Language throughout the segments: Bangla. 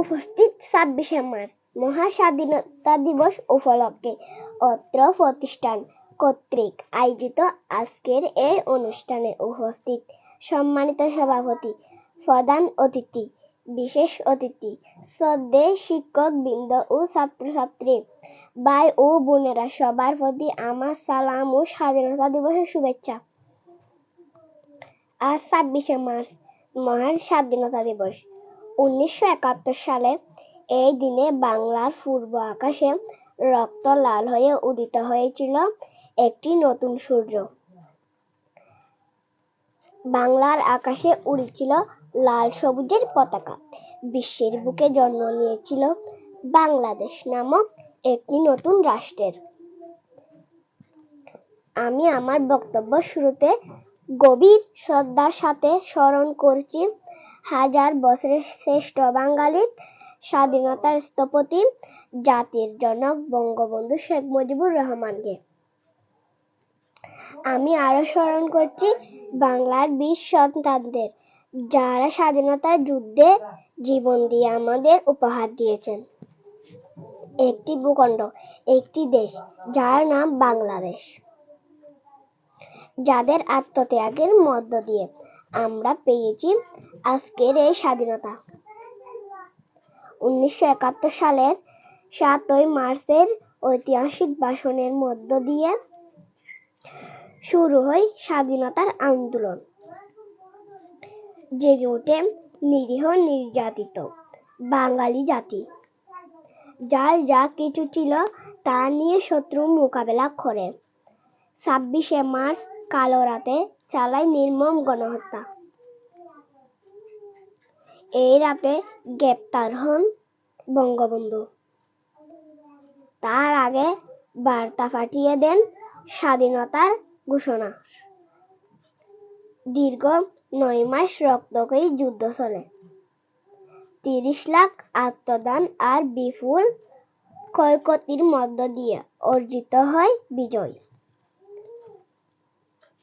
উপস্থিত ছাব্বিশে মার্চ, মহাস্বাধীনতা দিবস উপলক্ষে অত্র প্রতিষ্ঠান কর্তৃক আয়োজিত আজকের এই অনুষ্ঠানে উপস্থিত সম্মানিত সভাপতি, প্রধান অতিথি, বিশেষ অতিথি, শ্রদ্ধেয় শিক্ষক বৃন্দ ও ছাত্রছাত্রী, ভাই ও বোনেরা, সবার প্রতি আমার সালাম ও স্বাধীনতা দিবসের শুভেচ্ছা। আজ ছাব্বিশে মার্চ, মহান স্বাধীনতা দিবস। উনিশশো একাত্তর সালে এই দিনে বাংলার পূর্ব আকাশে রক্ত লাল হয়ে উদিত হয়েছিল একটি নতুন সূর্য। বাংলার আকাশে উড়েছিল লাল সবুজের পতাকা। বিশ্বের বুকে জন্ম নিয়েছিল বাংলাদেশ নামক একটি নতুন রাষ্ট্রের। আমি আমার বক্তব্য শুরুতে গভীর শ্রদ্ধার সাথে স্মরণ করছি হাজার বছরের শ্রেষ্ঠ বাঙালি স্বাধীনতার স্থপতি জাতির জনক বঙ্গবন্ধু শেখ মুজিবুর রহমানকে। আমি আরও স্মরণ করছি বাংলার বীর সন্তানদের যারা স্বাধীনতার যুদ্ধে জীবন দিয়ে আমাদের উপহার দিয়েছেন। একটি ভূখণ্ড, একটি দেশ, যার নাম বাংলাদেশ। যাদের আত্মত্যাগের মধ্য দিয়ে আমরা পেয়েছি আজকের এই স্বাধীনতা। উনিশশো একাত্তর সালের সাতই মার্চের ঐতিহাসিক ভাষণের মধ্য দিয়ে শুরু হয় স্বাধীনতার আন্দোলন। জেগে ওঠে নিরীহ, নির্যাতিত বাঙালি জাতি। যার যা কিছু ছিল তা নিয়ে শত্রু মোকাবেলা করে। ছাব্বিশে মার্চ কালো রাতে চালায় নির্মম গণহত্যা। এই রাতে গ্রেপ্তার হন বঙ্গবন্ধু। তার আগে বার্তা পাঠিয়ে দেন স্বাধীনতার ঘোষণা। দীর্ঘ নয় মাস রক্তক্ষয়ী যুদ্ধ চলে। তিরিশ লাখ আত্মদান আর বিপুল ক্ষয়ক্ষতির মধ্য দিয়ে অর্জিত হয় বিজয়।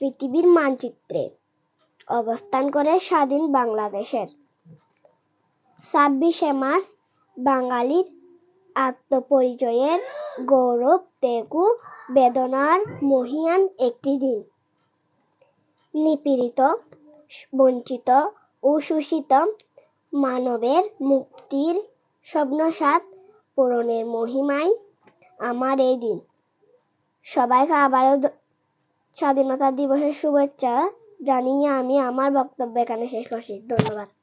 পৃথিবীর মানচিত্রে অবস্থান করে স্বাধীন বাংলাদেশের ছাব্বিশে মার্চ, বাঙালির আত্মপরিচয়ের গৌরব, তেগু, বেদনার মহিয়ান একটি দিন। নিপীড়িত, বঞ্চিত ও শোষিত মানবের মুক্তির স্বপ্নসাৎ পূরণের মহিমায় আমার এই দিন। সবাইকে আবারও স্বাধীনতা দিবসের শুভেচ্ছা জানিয়ে আমি আমার বক্তব্য এখানে শেষ করছি। ধন্যবাদ।